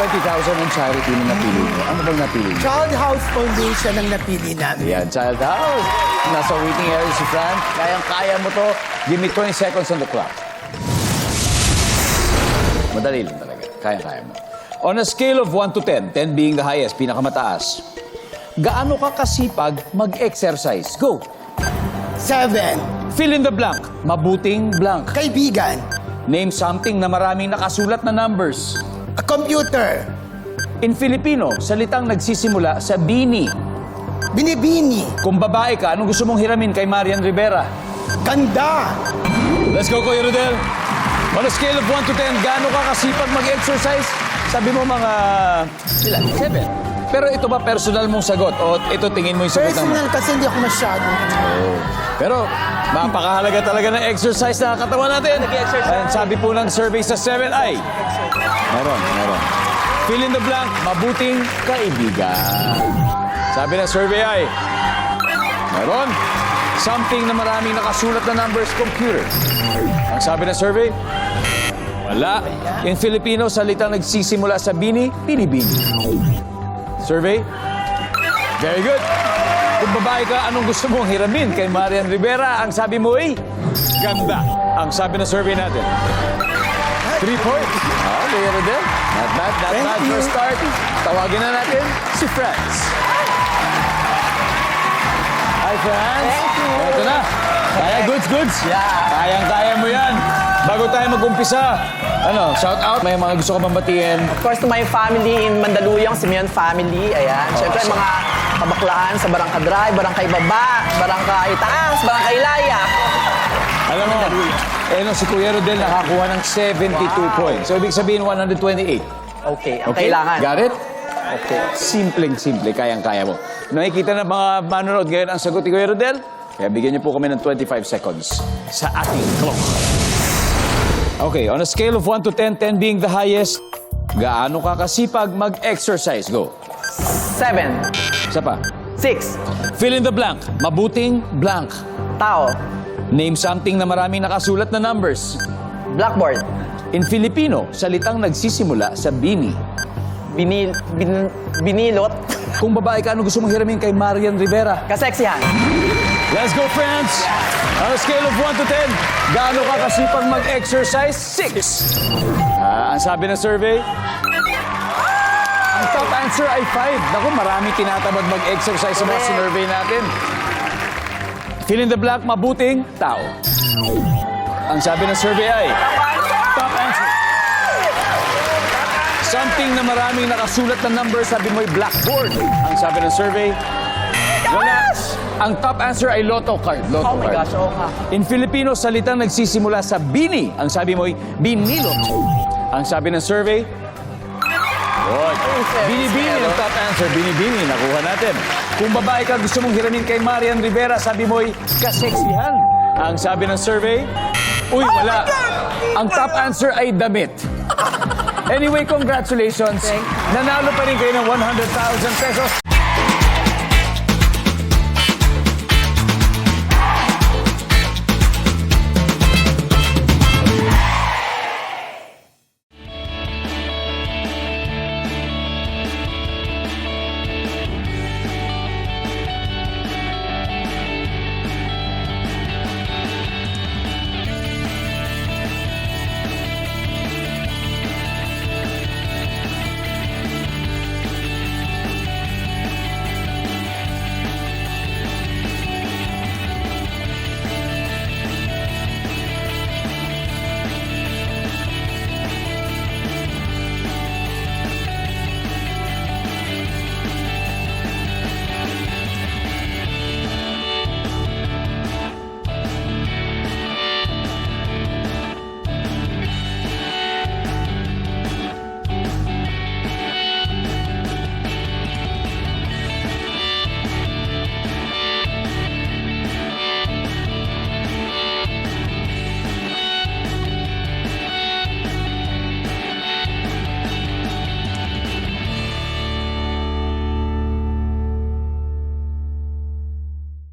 20,000 ang charity na napili mo. Ano bang napili mo? Child House Foundation ang napili namin. Yan, Child House. Nasa waiting area si Fran. Kayang-kaya mo to. Give me 20 seconds on the clock. Madali lang talaga. Kaya-kaya mo. On a scale of 1 to 10, 10 being the highest, pinakamataas, gaano ka kasipag mag-exercise? Go! Seven, Fill in the blank. Mabuting blank. kaibigan, Name something na maraming nakasulat na numbers. A computer, In Filipino, salitang nagsisimula sa bini. binibini, Kung babae ka, anong gusto mong hiramin kay Marian Rivera? ganda, Let's go, Kuya Rodel. On a scale of 1 to 10, gaano ka kasipag mag-exercise? Sabi mo mga... Ilan? 7. Pero ito ba personal mong sagot? O ito tingin mo yung sagot personal kasi hindi ako masyado. Pero mapakahalaga talaga ng exercise na katawan natin. Ayan, sabi po ng survey sa 7 ay... Meron, meron. Fill in the blank, mabuting kaibigan. Sabi ng survey ay... Meron. Something na maraming nakasulat na numbers, computer. Ang sabi ng survey, wala. In Filipino, salitang nagsisimula sa bini, pinibini. Survey? Very good. Kung babae ka, anong gusto mong hiramin kay Marian Rivera? Ang sabi mo ay, ganda. Ang sabi ng survey natin. Three points. Ah, Kuya Rodel. Not bad, not Thank bad you. for start. Tawagin na natin si Franz. Hi, Franz. Thank you. Ito na. Kaya goods, goods. Yeah. Kayang-kaya mo yan. Bago tayo mag-umpisa, ano, shout out. May mga gusto ka bang batiin? Of course, to my family in Mandaluyong, Simeon family. Ayan. Siyempre, so- mga kabaklaan sa Barangka Drive, Barangkay Baba, Barangkay Taas, Barangkay Laya. Alam mo, eh no, si Kuya Rodel nakakuha ng 72 points. So, ibig sabihin 128. Okay, ang Okay? kailangan. Got it? Okay. Simpleng-simple, kayang-kaya mo. Nakikita na mga manonood ngayon ang sagot ni Kuya Rodel? Kaya bigyan niyo po kami ng 25 seconds sa ating clock. Okay, on a scale of 1 to 10, 10 being the highest, gaano ka kasipag mag-exercise? Go. Seven. Isa pa. Six. Fill in the blank. Mabuting blank. Tao. Name something na maraming nakasulat na numbers. Blackboard. In Filipino, salitang nagsisimula sa bini. Binil, bin, binilot. Kung babae ka, ano gusto mong hiramin kay Marian Rivera? Kaseksihan. Let's go, friends! On a scale of 1 to 10, gaano ka kasipag mag-exercise? 6. Ah, ang sabi ng survey? Ang top answer ay 5. Naku, marami tinatamad mag-exercise sa mga survey natin. Fill in the blank, mabuting tao. Ang sabi ng survey ay... Top answer. Something na maraming nakasulat na number, sabi mo ay blackboard. Ang sabi ng survey, wala. Ang top answer ay lotto card. Lotto Oh my card. gosh, oo nga. In Filipino, salitang nagsisimula sa bini. Ang sabi mo ay binilot. Ang sabi ng survey, Good. Binibini ang top answer. Binibini. Nakuha natin. Kung babae ka, gusto mong hiramin kay Marian Rivera, sabi mo ay kaseksihan. Ang sabi ng survey, Uy, wala. Ang top answer ay damit. Anyway, congratulations. Nanalo pa rin kayo ng 100,000 pesos.